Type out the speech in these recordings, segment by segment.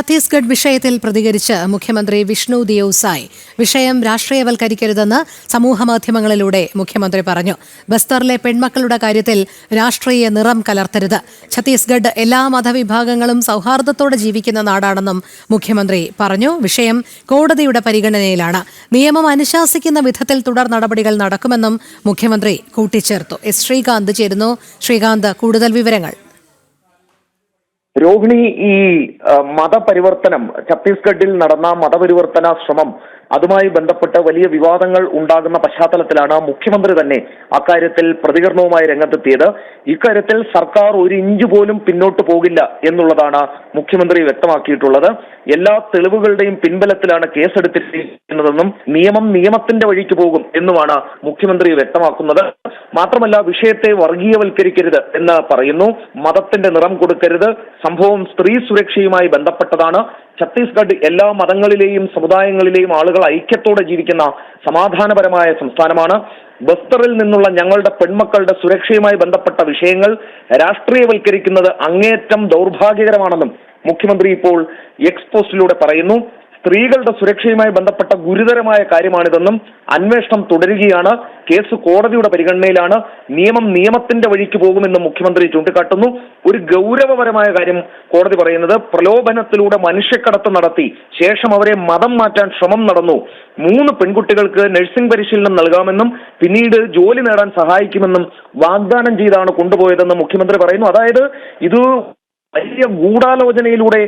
ഛത്തീസ്ഗഡ് വിഷയത്തിൽ പ്രതികരിച്ച് മുഖ്യമന്ത്രി വിഷ്ണു ദിയോസായ് വിഷയം രാഷ്ട്രീയവൽക്കരിക്കരുതെന്ന് സമൂഹമാധ്യമങ്ങളിലൂടെ മുഖ്യമന്ത്രി പറഞ്ഞു. ബസ്തറിലെ പെൺമക്കളുടെ കാര്യത്തിൽ രാഷ്ട്രീയ നിറം കലർത്തരുത്. ഛത്തീസ്ഗഡ് എല്ലാ മതവിഭാഗങ്ങളും സൗഹാർദ്ദത്തോടെ ജീവിക്കുന്ന നാടാണെന്നും മുഖ്യമന്ത്രി പറഞ്ഞു. വിഷയം കോടതിയുടെ പരിഗണനയിലാണ്. നിയമം അനുശാസിക്കുന്ന വിധത്തിൽ തുടർ നടപടികൾ നടക്കുമെന്നും മുഖ്യമന്ത്രി കൂട്ടിച്ചേർത്തു. എസ് ശ്രീകാന്ത് ചേരുന്നു. ശ്രീകാന്ത് കൂടുതൽ വിവരങ്ങൾ. രോഹിണി ഈ മതപരിവർത്തനം ഛത്തീസ്ഗഡിൽ നടന്ന മതപരിവർത്തന ശ്രമം അതുമായി ബന്ധപ്പെട്ട് വലിയ വിവാദങ്ങൾ ഉണ്ടാകുന്ന പശ്ചാത്തലത്തിലാണ് മുഖ്യമന്ത്രി തന്നെ അക്കാര്യത്തിൽ പ്രതികരണവുമായി രംഗത്തെത്തിയത്. ഇക്കാര്യത്തിൽ സർക്കാർ ഒരു ഇഞ്ച് പോലും പിന്നോട്ട് പോകില്ല എന്നുള്ളതാണ് മുഖ്യമന്ത്രി വ്യക്തമാക്കിയിട്ടുള്ളത്. എല്ലാ തെളിവുകളുടെയും പിൻബലത്തിലാണ് കേസെടുത്തിരിക്കുന്നതെന്നും നിയമം നിയമത്തിന്റെ വഴിക്ക് പോകും എന്നുമാണ് മുഖ്യമന്ത്രി വ്യക്തമാക്കുന്നത്. മാത്രമല്ല വിഷയത്തെ വർഗീയവൽക്കരിക്കരുത് എന്ന് പറയുന്നു. മതത്തിന്റെ നിറം കൊടുക്കരുത്. സംഭവം സ്ത്രീ സുരക്ഷയുമായി ബന്ധപ്പെട്ടതാണ്. ഛത്തീസ്ഗഡ് എല്ലാ മതങ്ങളിലെയും സമുദായങ്ങളിലെയും ആളുകൾ ഐക്യത്തോടെ ജീവിക്കുന്ന സമാധാനപരമായ സംസ്ഥാനമാണ്. ബസ്തറിൽ നിന്നുള്ള ഞങ്ങളുടെ പെൺമക്കളുടെ സുരക്ഷയുമായി ബന്ധപ്പെട്ട വിഷയങ്ങൾ രാഷ്ട്രീയവൽക്കരിക്കുന്നത് അങ്ങേറ്റം ദൗർഭാഗ്യകരമാണെന്നും മുഖ്യമന്ത്രി ഇപ്പോൾ എക്സ് പോസ്റ്റിലൂടെ പറയുന്നു. സ്ത്രീകളുടെ സുരക്ഷയുമായി ബന്ധപ്പെട്ട ഗുരുതരമായ കാര്യമാണിതെന്നും അന്വേഷണം തുടരുകയാണ്. കേസ് കോടതിയുടെ പരിഗണനയിലാണ്. നിയമം നിയമത്തിന്റെ വഴിക്ക് പോകുമെന്നും മുഖ്യമന്ത്രി ചൂണ്ടിക്കാട്ടുന്നു. ഒരു ഗൗരവപരമായ കാര്യം കോടതി പറയുന്നത് പ്രലോഭനത്തിലൂടെ മനുഷ്യക്കടത്ത് നടത്തി ശേഷം അവരെ മതം മാറ്റാൻ ശ്രമം നടന്നു. മൂന്ന് പെൺകുട്ടികൾക്ക് നഴ്സിംഗ് പരിശീലനം നൽകാമെന്നും പിന്നീട് ജോലി നേടാൻ സഹായിക്കുമെന്നും വാഗ്ദാനം ചെയ്താണ് കൊണ്ടുപോയതെന്ന് മുഖ്യമന്ത്രി പറയുന്നു. അതായത് ഇത് വലിയ ഗൂഢാലോചനയിലൂടെ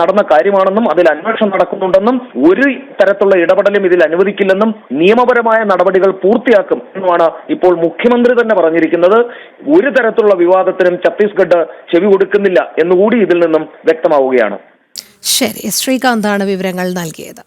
നടന്ന കാര്യമാണെന്നും അതിൽ അന്വേഷണം നടക്കുന്നുണ്ടെന്നും ഒരു തരത്തിലുള്ള ഇടപെടലും ഇതിൽ അനുവദിക്കില്ലെന്നും നിയമപരമായ നടപടികൾ പൂർത്തിയാക്കും എന്നുമാണ് ഇപ്പോൾ മുഖ്യമന്ത്രി തന്നെ പറഞ്ഞിരിക്കുന്നത്. ഒരു തരത്തിലുള്ള വിവാദത്തിനും ഛത്തീസ്ഗഡ് ചെവി കൊടുക്കുന്നില്ല എന്നുകൂടി ഇതിൽ നിന്നും വ്യക്തമാവുകയാണ്. ശരി ശ്രീകാന്താണ് വിവരങ്ങൾ നൽകിയത്.